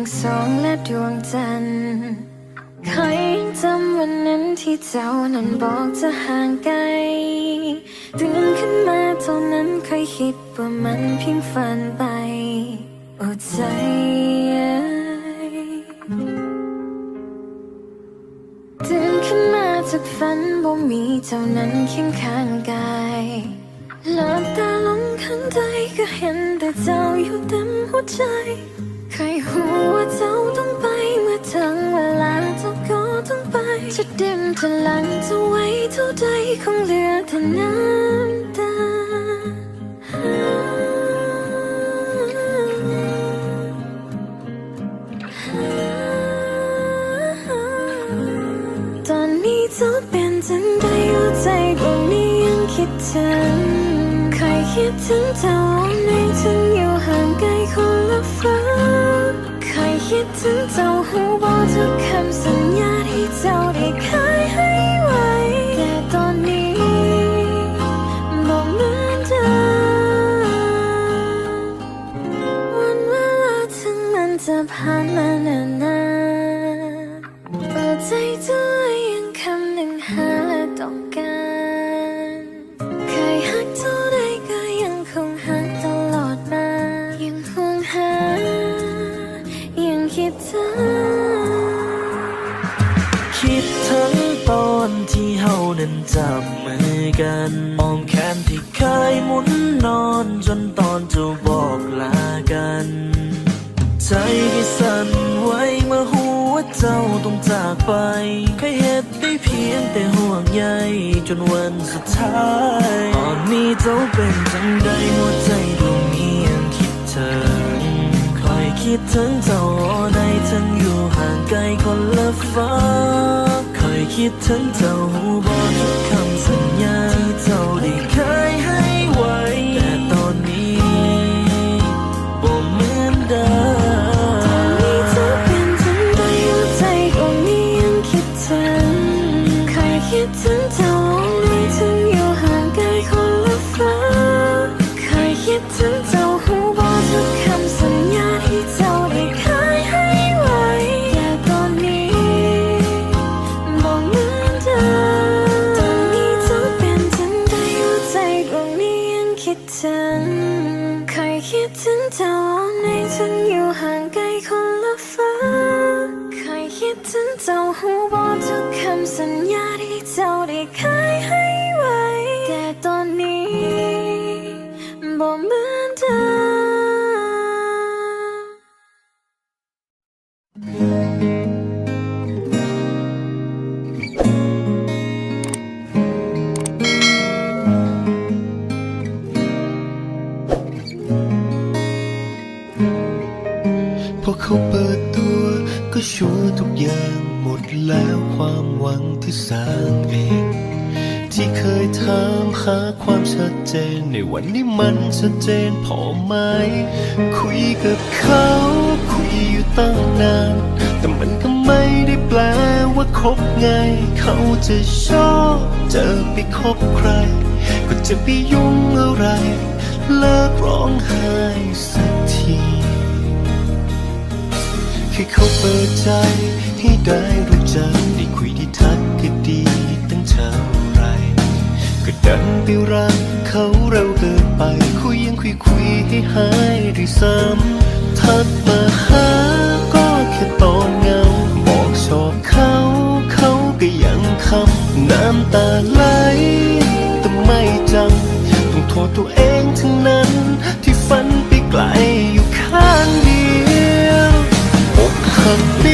ทั้งสองและดวงจันทร์ใครยังจำวันนั้นที่เจ้านั้นบอกจะห่างไกลตื่นขึ้นมาเท่านั้นเคยคิดว่ามันเพียงฝันไปโอ้ใจตื่นขึ้นมาจากฝันบ่มีเจ้านั้นเคียงข้างกายหลับตาลงข้างใจก็เห็นแต่เจ้าอยู่เต็มหัวใจ รหัวาเจ้าต้องไปเมื่อถึงเวลาเจ้าก็ต้องไป จะดิ่มพลังจะไว้เท่าใดคงเหลือแต่น้ำตาตอนนี้เจ้าเป็นจังใดหัวใจดวงนี้ยังคิดถึงใครคิดถึงเจ้า ผ่านมานานนานเปิดใจเธอยังคำหนึ่งหาและต้องการเคยหักเท่าใดก็ยังคงหักตลอดมา ยังห่วงหา ยังคิดถึงคิดถึงตอนที่เฮานั้นจับมือกันอ้อมแขนที่เคยหมุนนอนจนตอนจะบอกลา ใจที่สั่นไหวเมื่อหัวเจ้าต้องจากไปเคยเหตุได้เพียงแต่ห่วงใยจนวันสุดท้าย ตอนนี้เจ้าเป็นจังใดหัวใจดวงนี้ยังคิดถึงคอยคิดถึงเจ้าในทั้งอยู่ห่างไกลคนละฟ้าคอยคิดถึงเจ้าหูบอกทุกคำสัญญาที่เจ้าได้เคยให้ไว้ คิดถึงเจ้าในถึงอยู่ห่างไกลคนละฟ้าใครคิดถึงเจ้าหูบอกทุกคำสัญญาที่เจ้าได้ค้า อเขาเปิดตัว ก็ชัวร์ทุกอย่างหมดแล้วความหวังที่สร้างเอง ที่เคยถามหาความชัดเจน ในวันนี้มันชัดเจนพอไหม คุยกับเขา คุยอยู่ตั้งนาน แต่มันก็ไม่ได้แปลว่าคบไง เขาจะชอบเจอไปคบใคร ก็จะไปยุ่งอะไร เลิกร้องไห้สักที เขาเปิดใจ ให้ได้รู้จักได้คุยได้ทักก็ดีตั้งเท่าไร ก็ดันไปรักเขาเร็วเกินไป คุยยังคุยคุยให้หายด้วยซ้ำทักมาหาก็แค่ตอนเงา บอกชอบเขาเขาก็ยังคำน้ำตาไหลแต่ไม่จำต้องโทษตัวเองทั้งนั้นที่ฝันไปไกล อก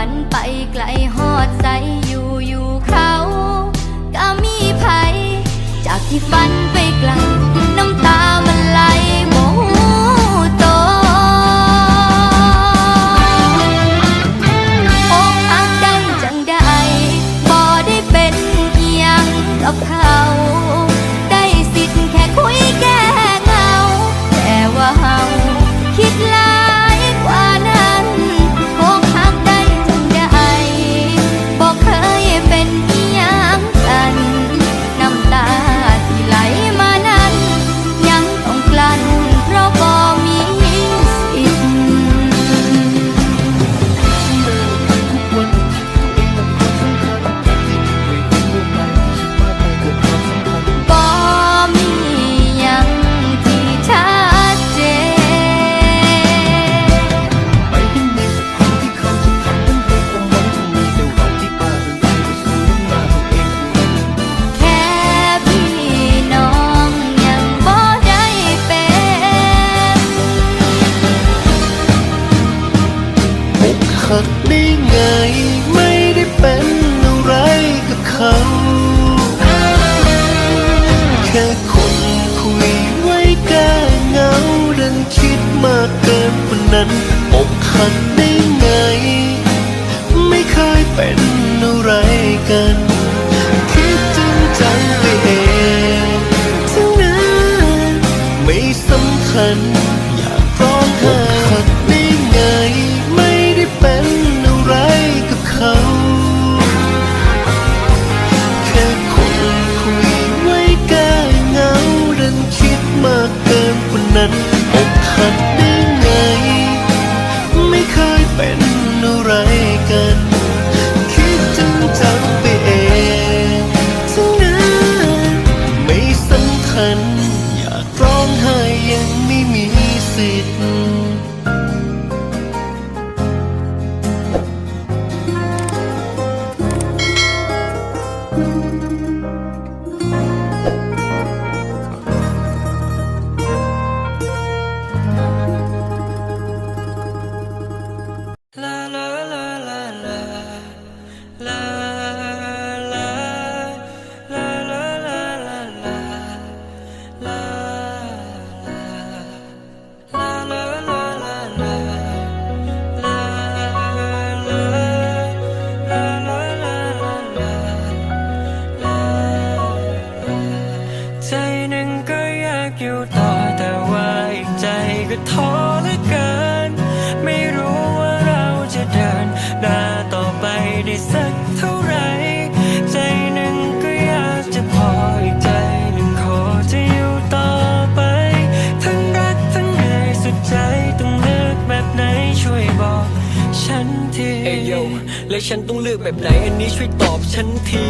ฝันไปไกลหอดใจอยู่อยู่เขา ก็มีภัยจากที่ฝันไปไกล and และฉันต้องเลือกแบบไหน อันนี้ช่วยตอบฉันที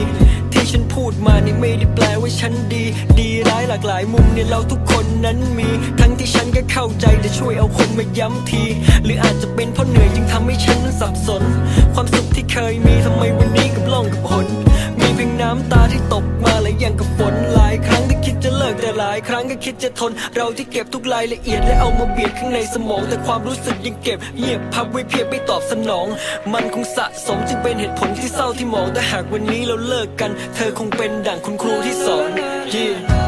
ที่ฉันพูดมานี่ไม่ได้แปลว่าฉันดี ดีร้ายหลากหลายมุมเนี่ยเราทุกคนนั้นมี ทั้งที่ฉันก็เข้าใจแต่ช่วยเอาคนมาย้ำที หรืออาจจะเป็นเพราะเหนื่อยจึงทำให้ฉันนั้นสับสน ความสุขที่เคยมีทำไม หลายครั้งก็คิดจะทน เราที่เก็บทุกรายละเอียดและเอามาเบียดข้างในสมอง แต่ความรู้สึกยังเก็บ เงียบพับไว้เพียงไม่ตอบสนอง มันคงสะสมจึงเป็นเหตุผลที่เศร้าที่มองแต่หากวันนี้เราเลิกกัน เธอคงเป็นดั่งคุณครูที่สอน yeah.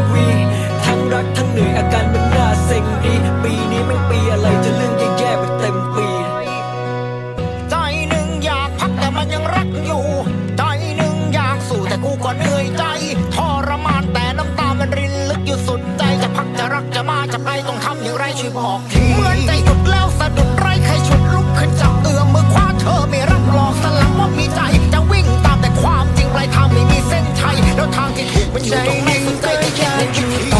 ั้ง เหนื่อยอาการมันน่าเซ็งดี ปีนี้ไม่งปีอะไรจะเรื่องแย่ๆมาเต็มปี ใจหนึ่งอยากพักแต่มันยังรักอยู่ ใจหนึ่งอยากสู้แต่กูก็เหนื่อยใจทรมานแต่น้ำตามันรินลึกอยู่สุดใจจะพักจะรักจะมาจะไปต้องทำอย่างไรช่วยบอกทีเหมือนใจหยุดแล้วสะดุดไรใครฉุดลุกขึ้นจากเอื้อมมือคว้าเธอไม่รับหลอกสลับว่ามีใจจะวิ่งตามแต่ความจริงปลายทางไม่มีเส้นชัยแล้วทางที่ถูกมันอยู่ตรงไหนสนใจจะคิดในจุด